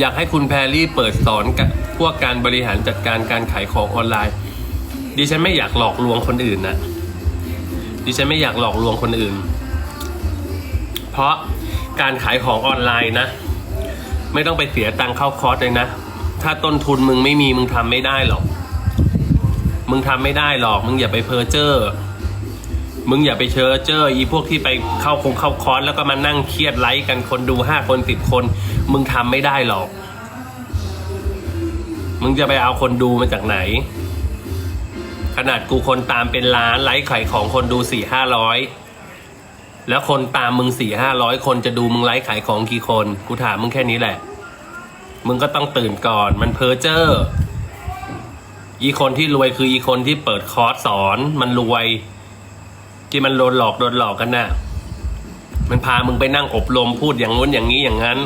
อยากให้คุณแพรรี่เปิดสอนกับพวกการบริหารจัดการการขายของออนไลน์ ดิฉันไม่อยากหลอกลวงคนอื่นนะดิฉันไม่อยากหลอกลวงคนอื่น เพราะการขายของออนไลน์นะ ไม่ต้องไปเสียตังค์เข้าคอร์สเลยนะ ถ้าต้นทุนมึงไม่มีมึงทำไม่ได้หรอก มึงทำไม่ได้หรอก มึงอย่าไปเพอเจอร์มึงอย่าไปเชอเจออีพวกที่ไปเข้าคงเข้าคอร์สแล้วก็มานั่งเครียดไลค์กันคนดูห้าคนสิบคน มึงทำไม่ได้หรอก มึงจะไปเอาคนดูมาจากไหน ขนาดกูคนตามเป็นล้านไลค์ขายของคนดูสี่ห้าร้อยแล้วคนตามมึงสี่ห้าร้อยคนจะดูมึงไลค์ขายของกี่คน กูถามมึงแค่นี้แหละ มึงก็ต้องตื่นก่อน มันเพอเจอร์อีคนที่รวยคืออีคนที่เปิดคอร์สสอนมันรวย ที่มันโดนหลอกโดนหลอกกันน่ะ มันพามึงไปนั่งอบรมพูดอย่างงู้นอย่างนี้อย่างนั้น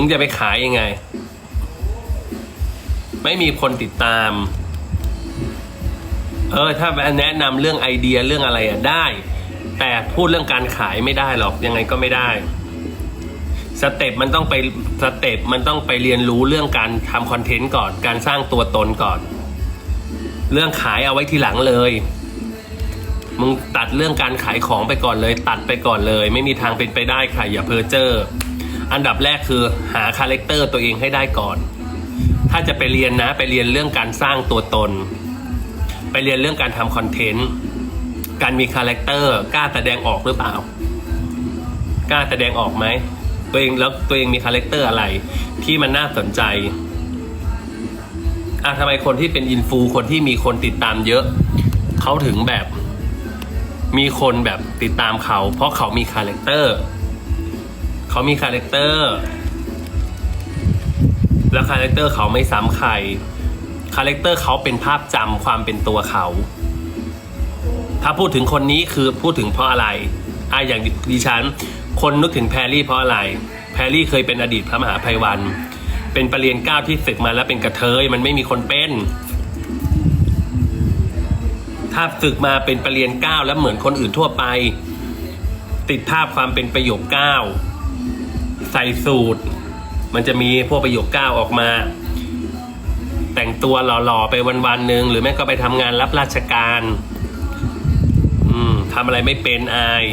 มึงจะไปขายยังไง ไม่มีคนติดตาม เออ ถ้าแนะนำเรื่องไอเดียเรื่องอะไรอะได้ แต่พูดเรื่องการขายไม่ได้หรอกยังไงก็ไม่ได้สเต็ปมันต้องไปสเต็ปมันต้องไปเรียนรู้เรื่องการทำคอนเทนต์ก่อน การสร้างตัวตนก่อน เรื่องขายเอาไว้ทีหลังเลย มึงตัดเรื่องการขายของไปก่อนเลย ตัดไปก่อนเลย ไม่มีทางเป็นไปได้ค่ะอย่าเพ้อเจ้อ อันดับแรกคือหาคาแรคเตอร์ตัวเองให้ได้ก่อน ถ้าจะไปเรียนนะไปเรียนเรื่องการสร้างตัวตน ไปเรียนเรื่องการทำคอนเทนต์ การมีคาแรคเตอร์กล้าแสดงออกหรือเปล่า กล้าแสดงออกไหม ตัวเองแล้วตัวเองมีคาแรคเตอร์อะไร ที่มันน่าสนใจอะทำไมคนที่เป็นอินฟูคนที่มีคนติดตามเยอะ เขาถึงแบบมีคนแบบติดตามเขา เพราะเขามีคาแรคเตอร์ เขามีคาแรคเตอร์ แล้วคาแรคเตอร์เขาไม่ซ้ำใคร คาแรคเตอร์เขาเป็นภาพจำความเป็นตัวเขา ถ้าพูดถึงคนนี้คือพูดถึงเพราะอะไรอะอย่างดิฉัน คนนึกถึงแพรรี่เพราะอะไร แพรรี่เคยเป็นอดีตพระมหาภัยวัน เป็นประเรียนเก้าที่ศึกมาแล้วเป็นกระเทย มันไม่มีคนเป็น ถ้าฝึกมาเป็นประเรียนเก้าแล้วเหมือนคนอื่นทั่วไปติดภาพความเป็นประโยคเก้า ใส่สูตร มันจะมีพวกประโยคเก้าออกมา แต่งตัวหล่อๆไปวันๆหนึ่งหรือไม่ก็ไปทำงานรับราชการ อืมทำอะไรไม่เป็นอาย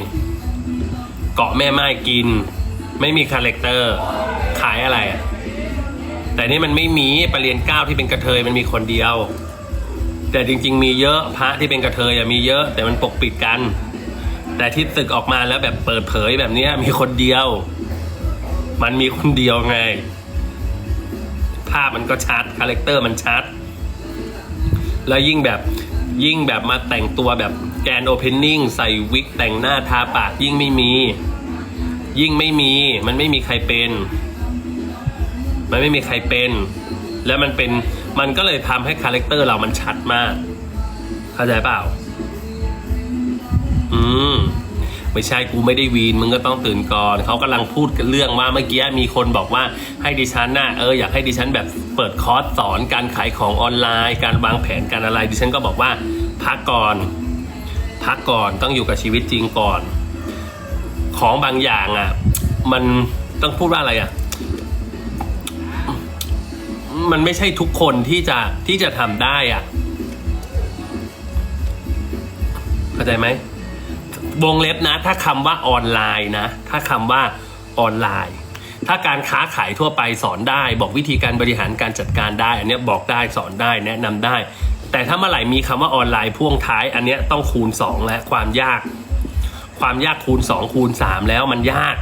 เกาะแม่ไม้กิน ไม่มีคาแรคเตอร์ ขายอะไร แต่นี่มันไม่มีประเรียนเก้าที่เป็นกระเทยมันมีคนเดียว แต่จริง ๆ มีเยอะพระที่เป็นกระเทยอะมีเยอะ แต่มันปกปิดกัน แต่ที่ตึกออกมาแล้วแบบเปิดเผยแบบนี้มีคนเดียว มันมีคนเดียวไง ภาพมันก็ชัดคาแรคเตอร์มันชัด แล้วยิ่งแบบยิ่งแบบมาแต่งตัวแบบแกนโอเพนนิ่งใส่วิกแต่งหน้าทาปากยิ่งไม่มี ยิ่งไม่มี มันไม่มีใครเป็น มันไม่มีใครเป็น แล้วมันเป็นมันก็เลยทำให้คาแรคเตอร์เรามันชัดมาก เข้าใจเปล่า อืม ไม่ใช่กูไม่ได้วีนมึงก็ต้องตื่นก่อนเขากำลังพูดกันเรื่องว่าเมื่อกี้มีคนบอกว่าให้ดิฉันน่ะเอออยากให้ดิฉันแบบเปิดคอร์สสอนการขายของออนไลน์ การวางแผนการอะไรดิฉันก็บอกว่าพักก่อนพักก่อนต้องอยู่กับชีวิตจริงก่อน ของบางอย่างอะ มันต้องพูดว่าอะไรอะมันไม่ใช่ทุกคนที่จะที่จะทำได้อะเข้าใจไหม วงเล็บนะ ถ้าคำว่าออนไลน์นะ ถ้าคำว่าออนไลน์ ถ้าการค้าขายทั่วไปสอนได้ บอกวิธีการบริหารการจัดการได้ อันนี้บอกได้สอนได้แนะนำได้ แต่ถ้าเมื่อไหร่มีคำว่าออนไลน์พ่วงท้าย อันนี้ต้องคูณ 2 แล้วความยาก ความยากคูณ 2 คูณ 3 แล้วมันยาก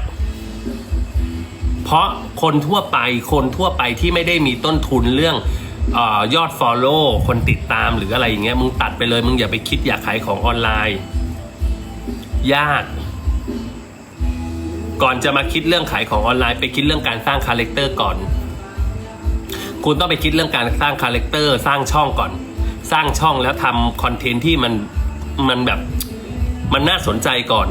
เพราะคนทั่วไปคนทั่วไปที่ไม่ได้มีต้นทุนเรื่องอยอด Follow คนติดตามหรืออะไรอย่างเงี้ยมึงตัดไปเลย มึงอย่าไปคิดอยากขายของออนไลน์ ยาก ก่อนจะมาคิดเรื่องขายของออนไลน์ ไปคิดเรื่องการสร้างคาแรคเตอร์ก่อน คุณต้องไปคิดเรื่องการสร้างคาแรคเตอร์สร้างช่องก่อน สร้างช่องแล้วทำคอนเทนต์ที่มันมันแบบมันน่าสนใจก่อน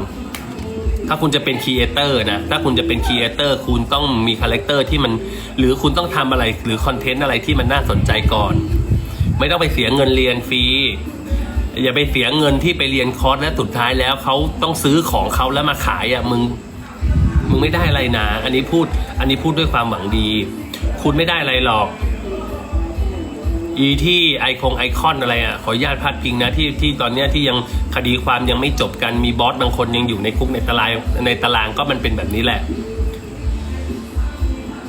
ถ้าคุณจะเป็นครีเอเตอร์นะ ถ้าคุณจะเป็นครีเอเตอร์คุณต้องมีคาแรคเตอร์ที่มัน หรือคุณต้องทำอะไรหรือคอนเทนต์อะไรที่มันน่าสนใจก่อน ไม่ต้องไปเสียเงินเรียนฟรี อย่าไปเสียเงินที่ไปเรียนคอร์สแล้วสุดท้ายแล้วเขาต้องซื้อของเขาแล้วมาขายอะมึงมึงไม่ได้อะไรนะอันนี้พูด อันนี้พูดด้วยความหวังดี คุณไม่ได้อะไรหรอก อีที่ไอคงไอคอนอะไรอะขออนุญาตพาดพิงนะที่ที่ตอนเนี้ยที่ยังคดีความยังไม่จบกันมีบอสบางคนยังอยู่ในคุกในตารางในตารางก็มันเป็นแบบนี้แหละ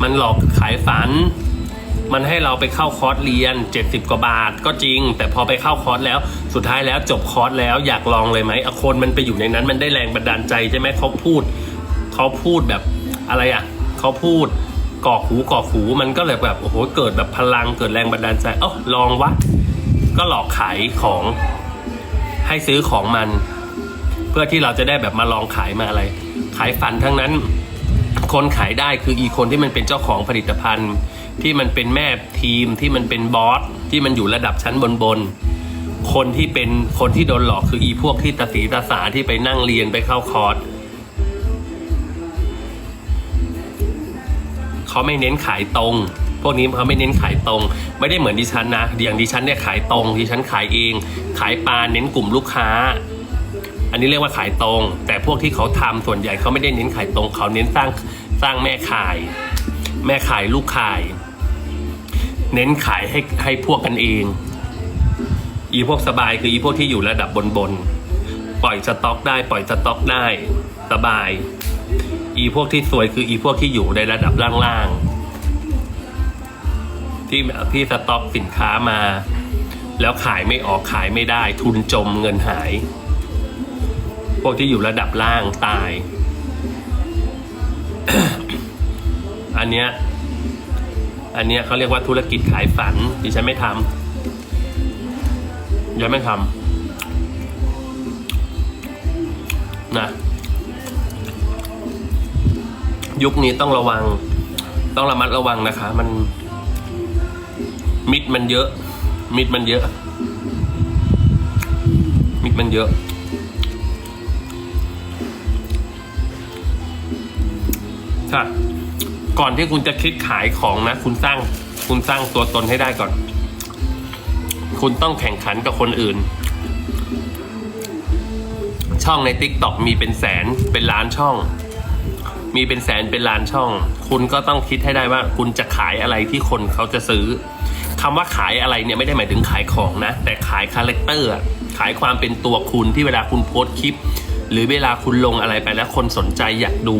มันหลอกขายฝัน มันให้เราไปเข้าคอร์สเรียน 70 กว่าบาทก็จริง แต่พอไปเข้าคอร์สแล้วสุดท้ายแล้วจบคอร์สแล้วอยากลองเลยไหมอคนมันไปอยู่ในนั้นมันได้แรงบันดาลใจใช่ไหมเขาพูดเขาพูดแบบอะไรอะเขาพูดกอกหูกอกหูมันก็เลยแบบโอ้โหเกิดแบบพลังเกิดแรงบันดาลใจเอ้าลองวะก็หลอกขายของให้ซื้อของมัน เพื่อที่เราจะได้แบบมาลองขายมาอะไร ขายฝันทั้งนั้น คนขายได้คืออีคนที่มันเป็นเจ้าของผลิตภัณฑ์ ที่มันเป็นแม่ทีมที่มันเป็นบอสที่มันอยู่ระดับชั้นบนบนๆคนที่เป็นคนที่โดนหลอกคืออีพวกที่ตาสีตาสาที่ไปนั่งเรียนไปเข้าคอร์สเขาไม่เน้นขายตรง พวกนี้เขาไม่เน้นขายตรง ไม่ได้เหมือนดิฉันนะอย่างดิฉันเนี่ยขายตรงดิฉันขายเอง ขายปลาเน้นกลุ่มลูกค้า อันนี้เรียกว่าขายตรง แต่พวกที่เขาทำส่วนใหญ่เขาไม่ได้เน้นขายตรง เขาเน้นสร้าง สร้างแม่ขาย แม่ขายลูกขาย เน้นขายให้ให้พวกกันเอง อีพวกสบายคืออีพวกที่อยู่ระดับบนบนปล่อยสต็อกได้ปล่อยสต็อกได้ สบาย อีพวกที่สวยคืออีพวกที่อยู่ในระดับล่างๆที่ที่สต็อกสินค้ามา แล้วขายไม่ออกขายไม่ได้ ทุนจมเงินหาย พวกที่อยู่ระดับล่างตาย อันเนี้ย อันเนี้ยเขาเรียกว่าธุรกิจขายฝันดิฉันไม่ทำยังไม่ทำนะ ยุคนี้ต้องระวัง ต้องระมัดระวังนะคะ มัน มิดมันเยอะ มิดมันเยอะ มิดมันเยอะ ค่ะก่อนที่คุณจะคิดขายของนะ คุณสร้าง คุณสร้างตัวตนให้ได้ก่อน คุณต้องแข่งขันกับคนอื่น ช่องใน t ิ k t o k มีเป็นแสนเป็นล้านช่อง มีเป็นแสนเป็นล้านช่อง คุณก็ต้องคิดให้ได้ว่า คุณจะขายอะไรที่คนเขาจะซื้อคำว่าขายอะไรเนี่ยไม่ได้หมายถึงขายของนะ แต่ขายคาแรคเตอร์ขายความเป็นตัวคุณที่เวลาคุณโพสต์คลิป หรือเวลาคุณลงอะไรไปแล้วคนสนใจอยากดู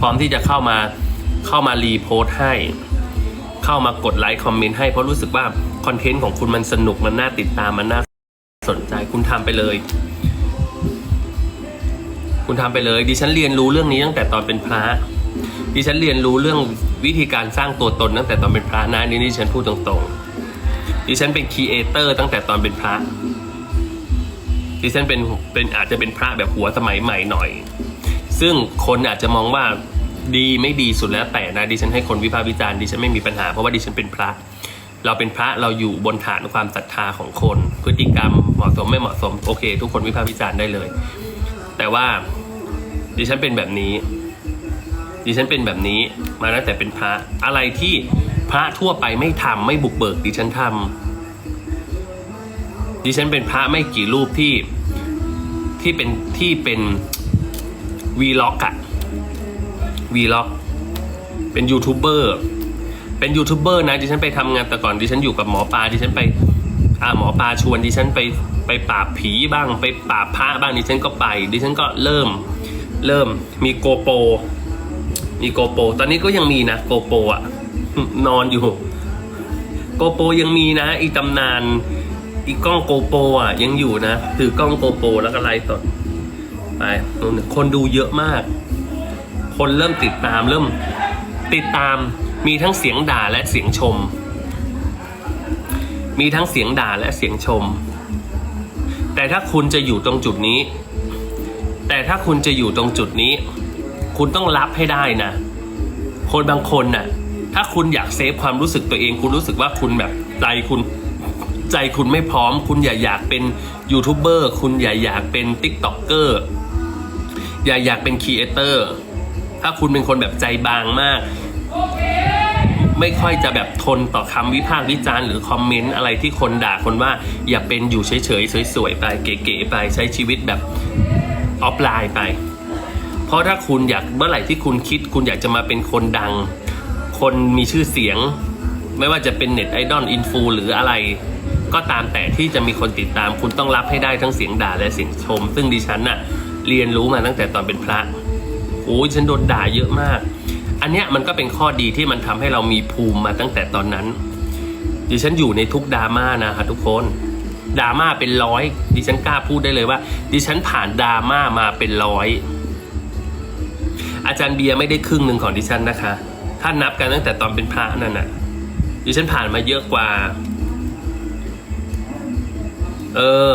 พร้อมที่จะเข้ามาเข้ามารีโพสต์ให้ เข้ามากดไลค์คอมเมนต์ให้เพราะรู้สึกว่าคอนเทนต์ของคุณมันสนุกมันน่าติดตามมันน่าสนใจคุณทำไปเลย คุณทำไปเลยดิฉันเรียนรู้เรื่องนี้ตั้งแต่ตอนเป็นพระดิฉันเรียนรู้เรื่องวิธีการสร้างตัวตนตั้งแต่ตอนเป็นพระนะอันนี่ดิฉันพูดตรงๆ ดิฉันเป็นครีเอเตอร์ตั้งแต่ตอนเป็นพระดิฉันเป็นเป็นอาจจะเป็นพระแบบหัวสมัยใหม่หน่อย ซึ่งคนอาจจะมองว่าดีไม่ดีสุดแล้วแต่นะดิฉันให้คนวิพากษ์วิจารณ์ดิฉันไม่มีปัญหาเพราะว่าดิฉันเป็นพระ เราเป็นพระเราอยู่บนฐานความศรัทธาของคน พฤติกรรมเหมาะสมไม่เหมาะสมโอเค ทุกคนวิพากษ์วิจารณ์ได้เลย แต่ว่าดิฉันเป็นแบบนี้ ดิฉันเป็นแบบนี้มาตั้งแต่เป็นพระอะไรที่พระทั่วไปไม่ทำไม่บุกเบิก ดิฉันทำดิฉันเป็นพระไม่กี่รูปที่ที่เป็นที่เป็น วีล็อกอะวีล็อกเป็นยูทูบเบอร์เป็นยูทูบเบอร์นะดิฉันไปทำงานแต่ก่อนดิฉันอยู่กับหมอปลาดิฉันไปอ่าหมอปลาชวนดิฉันไปไปปราบผีบ้าง ไปปราบพระบ้างดิฉันก็ไป ดิฉันก็เริ่มเริ่มมีโกโปรมีโกโปรตอนนี้ก็ยังมีนะโกโปรอะนอนอยู่โกโปรยังมีนะ อีตำนาน อีกล้องโกโปรอะยังอยู่นะถือกล้องโกโปรแล้วก็ไลฟ์สด ไปนู่นคนดูเยอะมาก คนเริ่มติดตามเริ่ม ติดตามมีทั้งเสียงด่าและเสียงชม มีทั้งเสียงด่าและเสียงชม แต่ถ้าคุณจะอยู่ตรงจุดนี้ แต่ถ้าคุณจะอยู่ตรงจุดนี้ คุณต้องรับให้ได้นะ คนบางคนน่ะ ถ้าคุณอยากเซฟความรู้สึกตัวเอง คุณรู้สึกว่าคุณแบบใจคุณใจคุณไม่พร้อม คุณอย่าอยากเป็นยูทูบเบอร์ คุณอย่าอยากเป็นติ๊กต็อกเกอร์ อย่าอยากเป็นครีเอเตอร์ถ้าคุณเป็นคนแบบใจบางมาก ไม่ค่อยจะแบบทนต่อคำวิพากษ์วิจารณ์หรือคอมเมนต์อะไรที่คนด่าคนว่า อย่าเป็นอยู่เฉยๆสวยๆไปเก๋ๆไปใช้ชีวิตแบบออฟไลน์ไป เพราะถ้าคุณอยากเมื่อไหร่ที่คุณคิด คุณอยากจะมาเป็นคนดัง คนมีชื่อเสียง ไม่ว่าจะเป็นเน็ตไอดอลอินฟูหรืออะไร ก็ตามแต่ที่จะมีคนติดตาม คุณต้องรับให้ได้ทั้งเสียงด่าและเสียงชม ซึ่งดิฉันน่ะ เรียนรู้มาตั้งแต่ตอนเป็นพระโอ้ยฉันโดนด่าเยอะมาก อันเนี้ยมันก็เป็นข้อดีที่มันทำให้เรามีภูมิมาตั้งแต่ตอนนั้น ดิฉันอยู่ในทุกดราม่านะครับทุกคนดราม่าเป็นร้อยดิฉันกล้าพูดได้เลยว่า ดิฉันผ่านดราม่ามาเป็นร้อย อาจารย์เบียร์ไม่ได้ครึ่งหนึ่งของดิฉันนะคะ ถ้านับกันตั้งแต่ตอนเป็นพระนั่นน่ะ ดิฉันผ่านมาเยอะกว่า เออ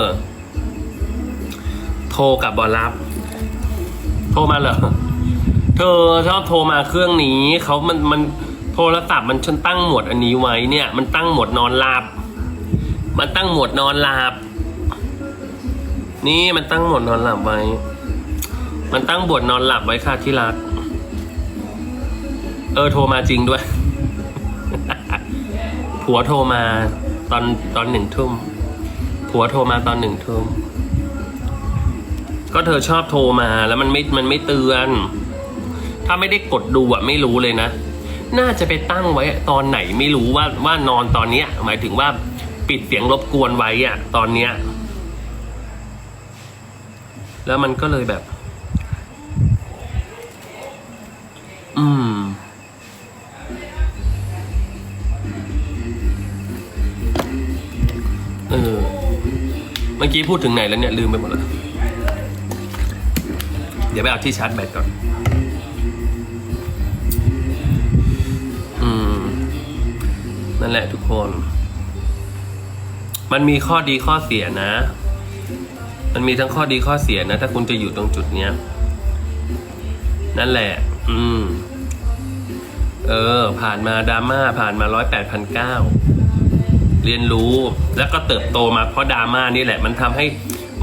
โทรกับบอรับ โทรมาเหรอ เธอชอบโทรมาเครื่องนี้เขามันมันโทรศัพท์มันฉันตั้งหมวดอันนี้ไว้เนี่ย มันตั้งหมวดนอนหลับ มันตั้งหมวดนอนหลับ นี่มันตั้งหมวดนอนหลับไว้ มันตั้งบวดนอนหลับไว้ค่ะที่รัก เออโทรมาจริงด้วย ผัวโทรมาตอนตอนหนึ่งทุ่มผัวโทรมาตอนหนึ่งทุ่ม ก็เธอชอบโทรมาแล้วมันไม่ มันไม่เตือน ถ้าไม่ได้กดดูอะไม่รู้เลยนะ น่าจะไปตั้งไว้ตอนไหนไม่รู้ว่าว่านอนตอนเนี้ย หมายถึงว่าปิดเสียงรบกวนไว้อะตอนเนี้ย แล้วมันก็เลยแบบ อืมเออเมื่อกี้พูดถึงไหนแล้วเนี่ยลืมไปหมดแล้ว ดี๋ยวไปเอาที่ชาร์จแบตก่อนอืมนั่นแหละทุกคน มันมีข้อดีข้อเสียนะ มันมีทั้งข้อดีข้อเสียนะ ถ้าคุณจะอยู่ตรงจุดเนี้ย นั่นแหละ อืม เออ ผ่านมาดราม่าผ่านมาร้อยแปดพันเก้าเรียนรู้แล้วก็เติบโตมาเพราะดราม่านี่แหละ มันทำให้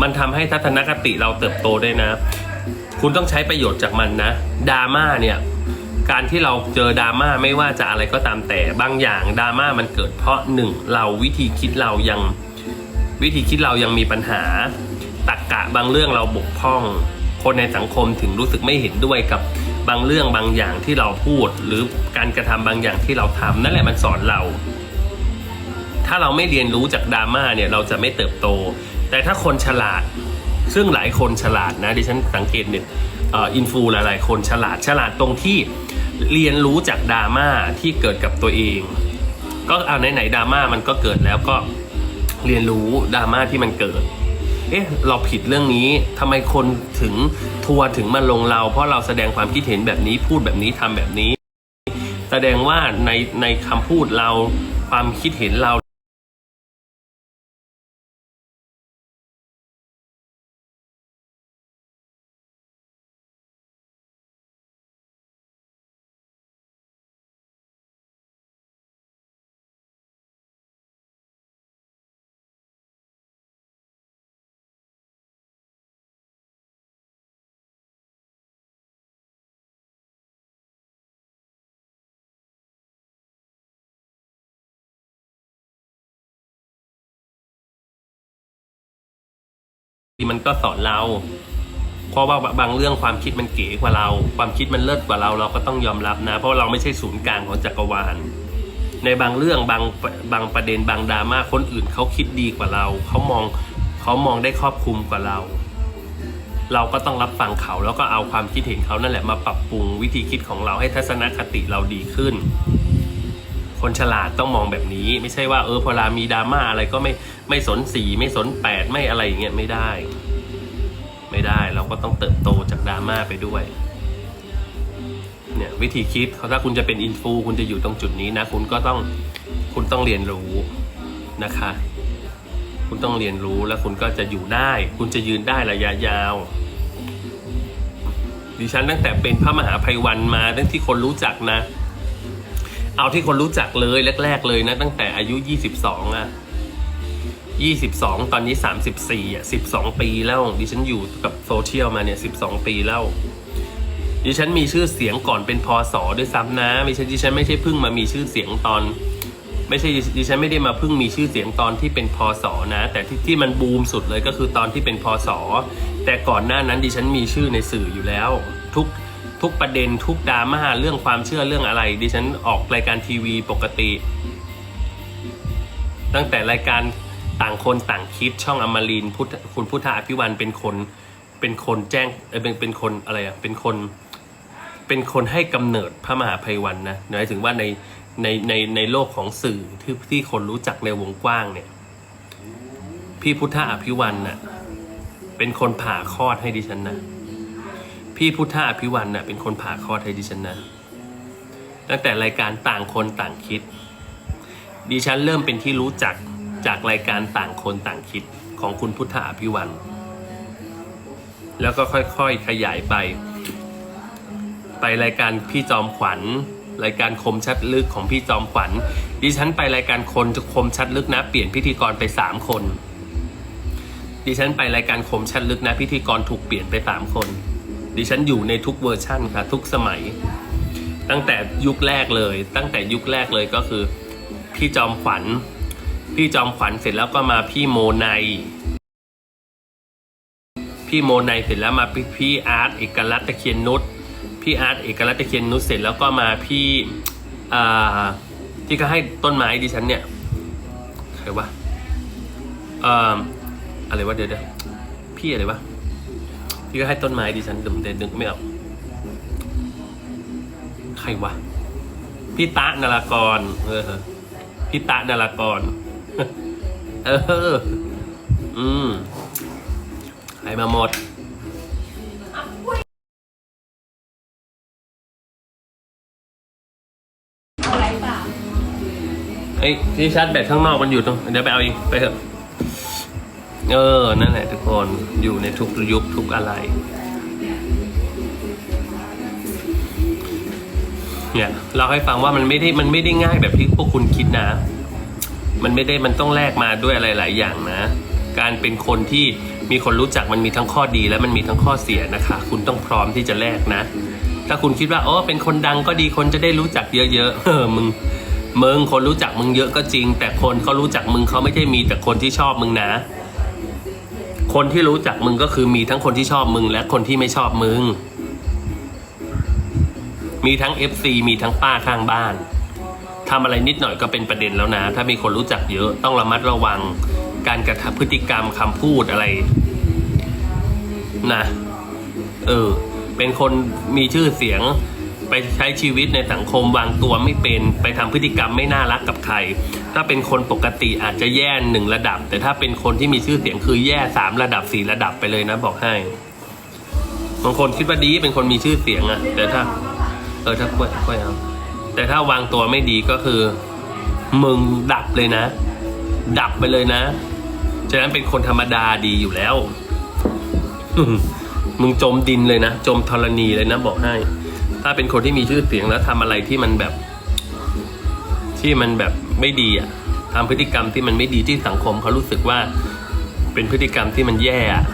มันทำให้ทัศนคติเราเติบโตได้นะ คุณต้องใช้ประโยชน์จากมันนะดราม่าเนี่ยการที่เราเจอดราม่าไม่ว่าจะอะไรก็ตามแต่บางอย่างดราม่ามันเกิดเพราะหนึ่งเราวิธีคิดเรายังวิธีคิดเรายังมีปัญหาตักกะบางเรื่องเราบกพร่อง คนในสังคมถึงรู้สึกไม่เห็นด้วยกับบางเรื่องบางอย่างที่เราพูด หรือการกระทำบางอย่างที่เราทำนั่นแหละมันสอนเรา ถ้าเราไม่เรียนรู้จากดราม่าเนี่ยเราจะไม่เติบโต แต่ถ้าคนฉลาด ซึ่งหลายคนฉลาดนะดิฉันสังเกตเนี่ยอินฟูหลายๆ คนฉลาดฉลาดตรงที่เรียนรู้จากดราม่าที่เกิดกับตัวเอง ก็เอาไหนๆดราม่ามันก็เกิดแล้วก็เรียนรู้ดราม่าที่มันเกิด เอ๊ะ เราผิดเรื่องนี้ทำไมคนถึงทัวร์ถึงมาลงเรา เพราะเราแสดงความคิดเห็นแบบนี้พูดแบบนี้ทำแบบนี้ แสดงว่าในในคำพูดเราความคิดเห็นเรา มันก็สอนเรา เพราะว่าบางเรื่องความคิดมันเก๋กว่าเรา ความคิดมันเลิศกว่าเราเราก็ต้องยอมรับนะ เพราะเราไม่ใช่ศูนย์กลางของจักรวาล ในบางเรื่องบางบางประเด็นบางดราม่าคนอื่นเขาคิดดีกว่าเราเขามองเขามองได้ครอบคลุมกว่าเรา เราก็ต้องรับฟังเขาแล้วก็เอาความคิดเห็นเขานั่นแหละมาปรับปรุงวิธีคิดของเราให้ทัศนคติเราดีขึ้นคนฉลาดต้องมองแบบนี้ ไม่ใช่ว่าเออพอเวลามีดราม่าอะไรก็ไม่ไม่สนสีไม่สนแปดไม่อะไรอย่างเงี้ยไม่ได้ ไม่ได้ เราก็ต้องเติบโตจากดราม่าไปด้วย เนี่ยวิธีคิดถ้าคุณจะเป็นอินฟูคุณจะอยู่ตรงจุดนี้นะ คุณก็ต้องคุณต้องเรียนรู้นะคะ คุณต้องเรียนรู้แล้วคุณก็จะอยู่ได้ คุณจะยืนได้ระยะยาวดิฉันตั้งแต่เป็นพระมหาภัยวันมาตั้งที่คนรู้จักนะ เอาที่คนรู้จักเลยแรก ๆ เลยนะ ตั้งแต่อายุ 22อะ 22 ตอนนี้ 34อะ12 ปีแล้ว ดิฉันอยู่กับโซเชียลมาเนี่ย 12 ปีแล้ว ดิฉันมีชื่อเสียงก่อนเป็นพศด้วยซ้ำนะ ไม่ใช่ดิฉันไม่ใช่เพิ่งมามีชื่อเสียงตอน ไม่ใช่ดิฉันไม่ได้มาเพิ่งมีชื่อเสียงตอนที่เป็นพศนะ แต่ที่ที่มันบูมสุดเลยก็คือตอนที่เป็นพศแต่ก่อนหน้านั้นดิฉันมีชื่อในสื่ออยู่แล้ว ทุกทุกประเด็นทุกดราม่าเรื่องความเชื่อเรื่องอะไร ดิฉันออกรายการทีวีปกติ ตั้งแต่รายการ ต่างคนต่างคิดช่องอมรินพุทธคุณพุทธาอภิวันเป็นคนเป็นคนแจ้งเป็นเป็นคนอะไรอะเป็นคนเป็นคนให้กำเนิดพระมหาภัยวันนะหมายถึงว่าในในในในโลกของสื่อที่ที่คนรู้จักในวงกว้างเนี่ย พี่พุทธอภิวันน่ะเป็นคนผ่าคลอดให้ดิฉันนะพี่พุทธอภิวันน่ะเป็นคนผ่าคลอดให้ดิฉันนะตั้งแต่รายการต่างคนต่างคิด ดิฉันเริ่มเป็นที่รู้จัก จากรายการต่างคนต่างคิดของคุณพุทธอภิวัน แล้วก็ค่อยๆขยายไป ไปรายการพี่จอมขวัญ รายการคมชัดลึกของพี่จอมขวัญดิฉันไปรายการคนจะคมชัดลึกนะ เปลี่ยนพิธีกรไปสามคนดิฉันไปรายการคมชัดลึกนะพิธีกรถูกเปลี่ยนไปสามคน ดิฉันอยู่ในทุกเวอร์ชั่นค่ะ ทุกสมัย ตั้งแต่ยุคแรกเลย ตั้งแต่ยุคแรกเลยก็คือ พี่จอมขวัญ พี่จอมขวัญเสร็จแล้วก็มาพี่โมไนพี่โมไนเสร็จแล้วมาพี่พี่อาร์ตเอกลักษณ์ตะเคียนนุชพี่อาร์ตเอกลักษณ์ตะเคียนนุชเสร็จแล้วก็มาพี่อ่าที่ก็ให้ต้นไม้ดิฉันเนี่ยใครวะเอ่ออะไรวะเดี๋ยวเดี๋ยวพี่อะไรวะที่ก็ให้ต้นไม้ดิฉันเดี๋ยวเดี๋ยวนึกไม่ออกใครวะพี่ตะนารากรเออพี่ตะนารากร เออ อืมใครมาหมดไรเอ้ยที่ชาร์จแบตข้างนอกมันอยู่ตรง เดี๋ยวไปเอาเองไปเถอะ เออ นั่นแหละทุกคนอยู่ในทุกยุคทุกอะไร เนี่ย เราให้ฟังว่ามันไม่ได้มันไม่ได้ง่ายแบบที่พวกคุณคิดนะ มันไม่ได้มันต้องแลกมาด้วยอะไรหลายอย่างนะ การเป็นคนที่มีคนรู้จักมันมีทั้งข้อดีและมันมีทั้งข้อเสียนะคะ คุณต้องพร้อมที่จะแลกนะ ถ้าคุณคิดว่าอ๋อเป็นคนดังก็ดีคนจะได้รู้จักเยอะๆเออมึงมึงคนรู้จักมึงเยอะก็จริง แต่คนเขารู้จักมึงเขาไม่ได้มีแต่คนที่ชอบมึงนะ คนที่รู้จักมึงก็คือมีทั้งคนที่ชอบมึง และคนที่ไม่ชอบมึง มีทั้ง FC มีทั้งป้าข้างบ้าน ทำอะไรนิดหน่อยก็เป็นประเด็นแล้วนะ ถ้ามีคนรู้จักเยอะต้องระมัดระวังการกระทำพฤติกรรมคำพูดอะไรนะเออเป็นคนมีชื่อเสียงไปใช้ชีวิตในสังคมวางตัวไม่เป็น ไปทำพฤติกรรมไม่น่ารักกับใคร ถ้าเป็นคนปกติอาจจะแย่หนึ่งระดับ แต่ถ้าเป็นคนที่มีชื่อเสียงคือแย่สามระดับสี่ระดับไปเลยนะบอกให้บางคนคิดว่าดีเป็นคนมีชื่อเสียงอะแต่ถ้า เออถ้าค่อยค่อยเอา แต่ถ้าวางตัวไม่ดีก็คือ มึงดับเลยนะ ดับไปเลยนะฉะนั้นเป็นคนธรรมดาดีอยู่แล้วมึงจมดินเลยนะ จมธรณีเลยนะ บอกให้ ถ้าเป็นคนที่มีชื่อเสียงแล้วทำอะไรที่มันแบบ ที่มันแบบไม่ดีอะทำพฤติกรรมที่มันไม่ดีที่สังคมเขารู้สึกว่า เป็นพฤติกรรมที่มันแย่อะ